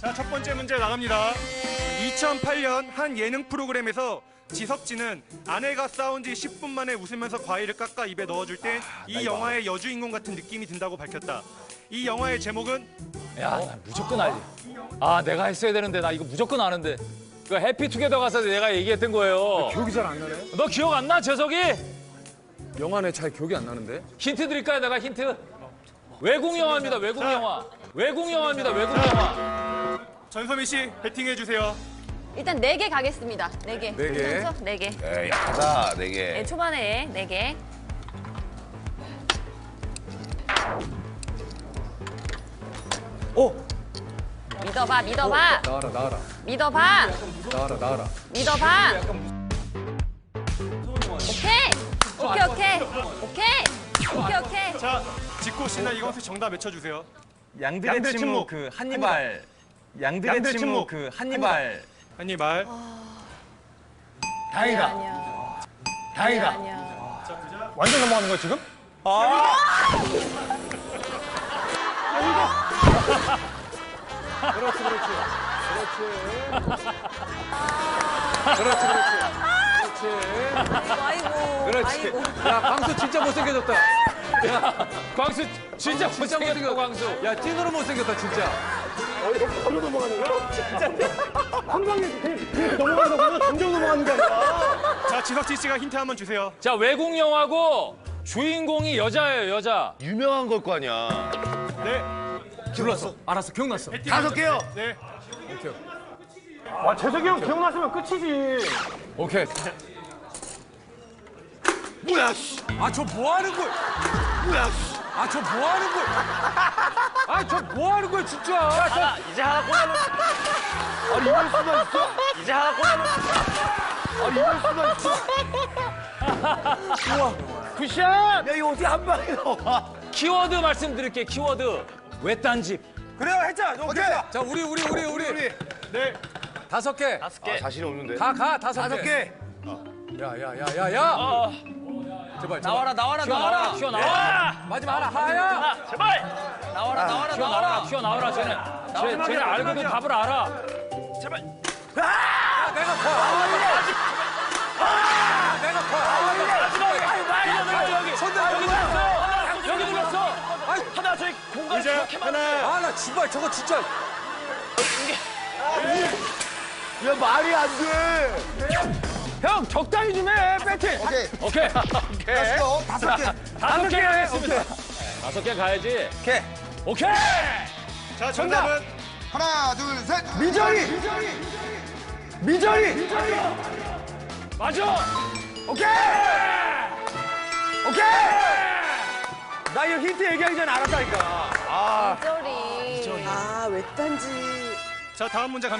자, 첫 번째 문제 나갑니다. 2008년 한 예능 프로그램에서 지석진은 아내가 싸운 지 10분 만에 웃으면서 과일을 깎아 입에 넣어줄 때 이 영화의 여주인공 같은 느낌이 든다고 밝혔다. 이 영화의 제목은 야, 나 무조건 알지. 아, 내가 했어야 되는데 나 이거 무조건 아는데. 그 해피투게더 가서 내가 얘기했던 거예요. 기억이 잘 안 나네. 너 기억 안 나, 재석이? 영화는 잘 기억이 안 나는데. 힌트 드릴까요, 내가 힌트? 외국 영화입니다, 외국 영화. 외국 영화입니다, 외국 영화. 전소민 씨 배팅해 주세요. 일단 네 개 가겠습니다. 네 개. 네 개. 괜찮죠? 네 개. 에이, 약하다, 네 개. 네, 초반에 네 개. 어? 믿어봐, 믿어봐, 나와라 나와라 믿어봐, 나와라 나와라. 믿어봐. 오케이, 오케이, 오케이, 오케이, 오케이, 오케이. 자, 지코 씨나 이광수 씨 정답 외쳐주세요. 양들의, 침묵. 그 한니발. 양들의, 양들의 침묵, 침묵. 그 한니발. 한니 말. 다행이다. 아니야. 다행이다. 아니야. 완전 넘어가는 거야, 지금? 그렇지 그렇지. 그렇지. 그렇지 그렇지. 아이고, 그렇지. 아이고. 야 광수 진짜 못생겨졌다. 광수, 진짜 진짜 못생겼어, 못생겨 광수. 야 찐으로 못생겼다 진짜. 자, 지석진 씨가 힌트 한번 주세요. 자, 외국 영화고 주인공이 여자예요, 여자. 유명한 걸 거 아니야. 네. 기울었어. 알았어 기억났어. 다섯 개요. 네. 오케이. 뭐야, 씨. 아 저 뭐 하는 거야? 뭐야, 씨. 아 저 뭐 하는 거야? 아저뭐 하는 거야 진짜? 이제 하나 꽂아놓 아니, 이럴 수가 있어? 이제 하나 꽂아놓 아니, 이럴 수가 있어? 굿샷! 야, 이거 어떻게 한 방에 나와? 키워드 말씀드릴게요, 키워드. 외딴 집. 그래요 했자. 오케이. 자 우리 우리 우리 우리. 네. 다섯 개. 다섯 개. 아, 자신이 없는데. 가가 다섯 다섯 개. 야야야야야. 어, 제발 제발. 나와라, 나와라, 튀어나와라, 나와라. 튀어 나와라. 마지막 하나 하야. 제발! 나와라, 나와라, 튀어나와라, 나와라. 튀어 나와라, 쟤는. 쟤, 쟤는 알거든, 답을 알아. 제발. 내가 커. 아, 내가 커. 아, 여기, 여기 눌렀어. 여기 눌렀어. 하나, 저희 공간 이제 하나. 아나 지발 저거 진짜. 야, 말이 안 돼. 형, 적당히 좀 해, 배팅. 오케이. 오케이. 다섯 다섯 개. 다섯 개 하겠습니다. 다섯 개 가야지. 오케이. 오케이. 자, 정답은 하나, 둘, 셋. 미저리. 미저리. 맞아. 오케이. 오케이. 나 이거 힌트 얘기하기 전에 알았다니까. 미저리. 아, 외딴지. 자, 다음 문제 갑니다.